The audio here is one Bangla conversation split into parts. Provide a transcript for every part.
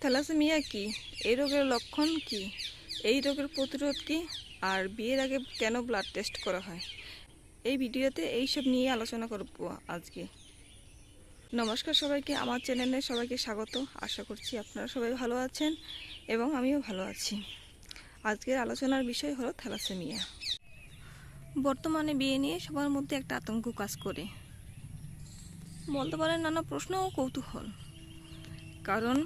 থ্যালাসেমিয়া কি? এই রোগের লক্ষণ কি? এই রোগের প্রতিরোধ কি? আর বিয়ের আগে কেন ব্লাড টেস্ট করা হয়? এই ভিডিওতে এইসব নিয়ে আলোচনা করব আজকে। নমস্কার সবাইকে, আমার চ্যানেলে সবাইকে স্বাগত। আশা করছি আপনারা সবাই ভালো আছেন এবং আমিও ভালো আছি। আজকের আলোচনার বিষয় হলো থ্যালাসেমিয়া। বর্তমানে বিয়ে নিয়ে সবার মধ্যে একটা আতঙ্ক কাজ করে। বলতে পারেন নানা প্রশ্ন ও কৌতূহল। কারণ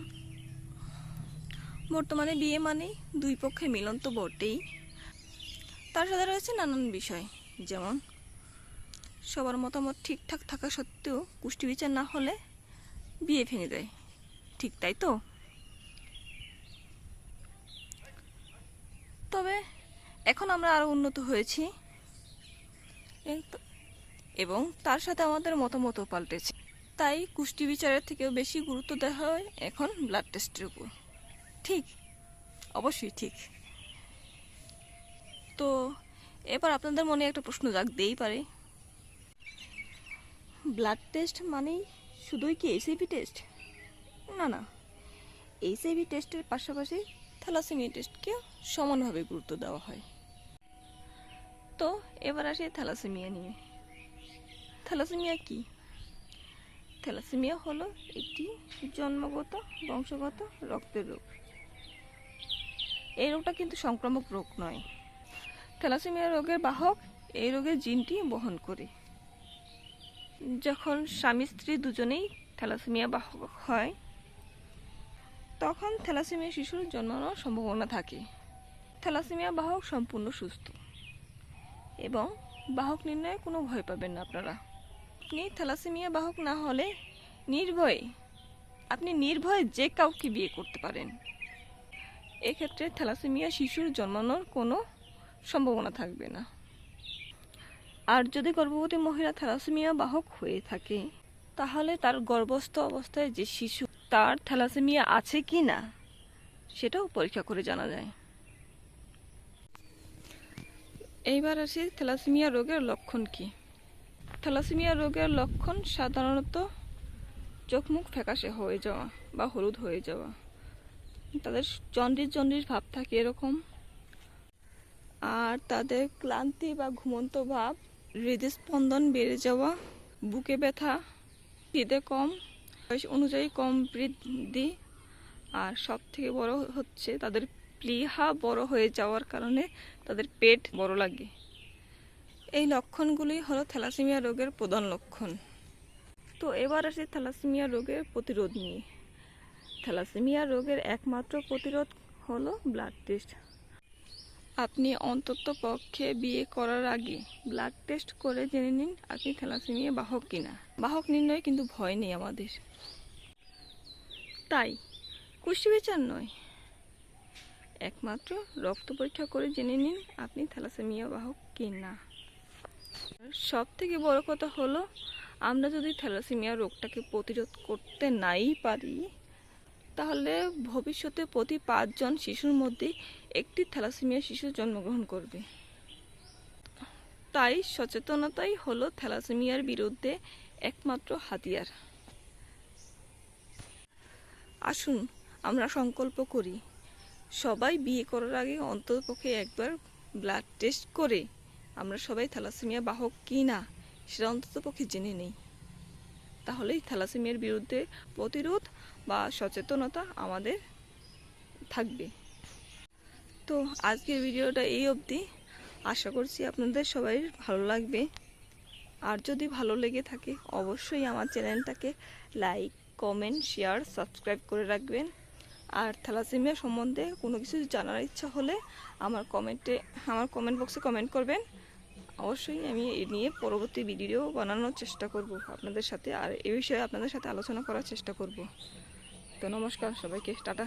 বর্তমানে বিয়ে মানে দুই পক্ষে মিলন তো বটেই। তার সাথে রয়েছে নানান বিষয়, যেমন সবার মতামত ঠিকঠাক থাকা সত্ত্বেও কুষ্টি বিচার না হলে বিয়ে ভেঙে যায়। ঠিক তাই তো? তবে এখন আমরা আরও উন্নত হয়েছি। এবং তার সাথে আমাদের মতামতও পাল্টেছে। তাই কুষ্টি বিচারের থেকেও বেশি গুরুত্ব দেওয়া হয় এখন ব্লাড টেস্টের উপর। ঠিক, অবশ্যই ঠিক। তো, এবার আপনাদের মনে একটা প্রশ্ন জাগতেই পারে। ব্লাড টেস্ট মানেই শুধুই কি এইচআইভি টেস্ট? না না। এইচআইভি টেস্টের পাশাপাশি থ্যালাসেমিয়া টেস্টকেও সমানভাবে গুরুত্ব দেওয়া হয়। তো, এবার আসি থ্যালাসেমিয়া নিয়ে। থ্যালাসেমিয়া কি? থ্যালাসেমিয়া হলো একটি জন্মগত, বংশগত রক্তের রোগ। এই রোগটা কিন্তু সংক্রামক রোগ নয়। থ্যালাসেমিয়া রোগের বাহক এই রোগের জিনটি বহন করে। যখন স্বামী স্ত্রী দুজনেই থ্যালাসেমিয়া বাহক হয়, তখন থ্যালাসেমিয়া শিশুর জন্মানোর সম্ভাবনা থাকে। থ্যালাসেমিয়া বাহক সম্পূর্ণ সুস্থ এবং বাহক নির্ণয়ে কোনো ভয় পাবেন না আপনারা। আপনি থ্যালাসেমিয়া বাহক না হলে নির্ভয়ে, আপনি নির্ভয়ে যে কাউকে বিয়ে করতে পারেন। এক্ষেত্রে থ্যালাসেমিয়া শিশুর জন্মানোর কোনো সম্ভাবনা থাকবে না। আর যদি গর্ভবতী মহিলা থ্যালাসেমিয়া বাহক হয়ে থাকে, তাহলে তার গর্ভস্থ অবস্থায় যে শিশু, তার থ্যালাসেমিয়া আছে কি না, সেটাও পরীক্ষা করে জানা যায়। এইবার আসি থ্যালাসেমিয়া রোগের লক্ষণ কি? থ্যালাসেমিয়া রোগের লক্ষণ সাধারণত চোখ মুখ ফ্যাকাশে হয়ে যাওয়া বা হলুদ হয়ে যাওয়া। তাদের জন্ডিস জন্ডিস ভাব থাকে এরকম। আর তাদের ক্লান্তি বা ঘুমন্ত ভাব, হৃদস্পন্দন বেড়ে যাওয়া, বুকে ব্যথা, খিদে কম, বয়স অনুযায়ী কম বৃদ্ধি। আর সব থেকে বড় হচ্ছে তাদের প্লিহা বড় হয়ে যাওয়ার কারণে তাদের পেট বড় লাগে। এই লক্ষণগুলি হলো থ্যালাসেমিয়া রোগের প্রধান লক্ষণ। তো এবার আসি থ্যালাসেমিয়া রোগের প্রতিরোধ নিয়ে। থ্যালাসেমিয়া রোগের একমাত্র প্রতিরোধ হলো ব্লাড টেস্ট। আপনি অন্তত পক্ষে বিয়ে করার আগে ব্লাড টেস্ট করে জেনে নিন আপনি থ্যালাসেমিয়া বাহক কিনা। বাহক নির্ণয়ে কিন্তু ভয় নেই আমাদের। তাই, কুষ্টি বিচার নয়। একমাত্র রক্ত পরীক্ষা করে জেনে নিন আপনি থ্যালাসেমিয়া বাহক কিনা। সব থেকে বড় কথা হলো, আমরা যদি থ্যালাসেমিয়া রোগটাকে প্রতিরোধ করতে নাই পারি তাহলে ভবিষ্যতে প্রতি পাঁচজন শিশুর মধ্যে একটি থ্যালাসেমিয়া শিশু জন্মগ্রহণ করবে। তাই সচেতনতাই হলো থ্যালাসেমিয়ার বিরুদ্ধে একমাত্র হাতিয়ার। আসুন, আমরা সংকল্প করি, সবাই বিয়ে করার আগে অন্ততপক্ষে একবার ব্লাড টেস্ট করে আমরা সবাই থ্যালাসেমিয়া বাহক কি না সেটা অন্ততপক্ষে জেনে নেই। তাহলেই থ্যালাসেমিয়ার বিরুদ্ধে প্রতিরোধ বা সচেতনতা আমাদের থাকবে। তো আজকের ভিডিওটা এই অবধি। আশা করছি আপনাদের সবাই ভালো লাগবে। আর যদি ভালো লেগে থাকে, অবশ্যই আমার চ্যানেলটাকে লাইক, কমেন্ট, শেয়ার, সাবস্ক্রাইব করে রাখবেন। আর থ্যালাসেমিয়া সম্বন্ধে কোনো কিছু জানার ইচ্ছা হলে আমার কমেন্টে, আমার কমেন্ট বক্সে কমেন্ট করবেন। অবশ্যই আমি এ নিয়ে পরবর্তী ভিডিও বানানোর চেষ্টা করব আপনাদের সাথে। আর এ বিষয়ে আপনাদের সাথে আলোচনা করার চেষ্টা করব। তো নমস্কার সবাইকে, টাটা।